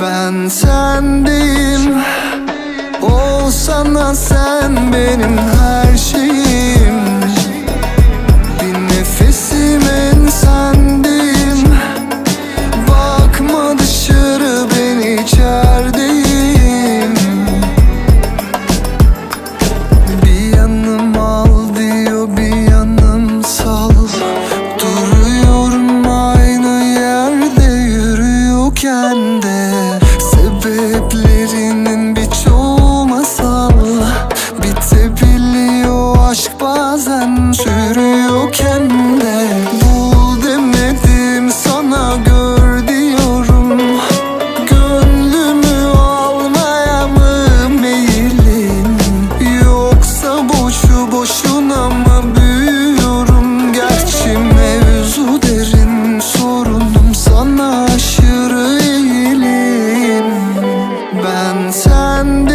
Ben sendeyim. Olsana sen benim her şeyim. Bir nefesim en sendeyim. Bakma dışarı ben içerideyim. Bir yanım al diyor bir yanım sal. Duruyorum aynı yerde yürüyorken de Ben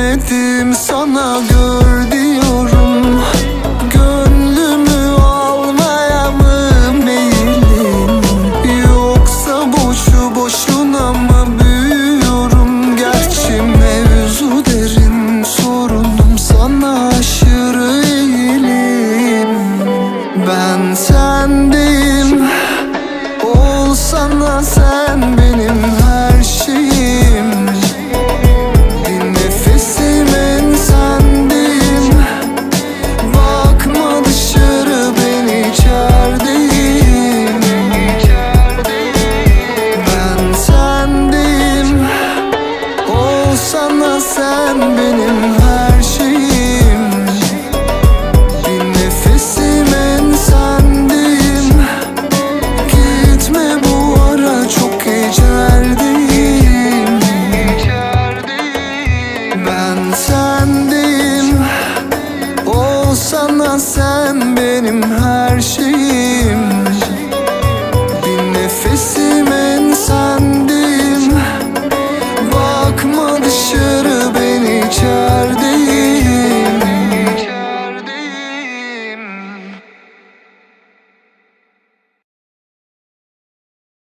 demedim sana gör diyorum. Gönlümü almaya mı meyillim? Yoksa boşu boşuna mı büyüyorum? Gerçi mevzu derin sorunum sana aşırı eğilim. Ben sendeyim Olsana sen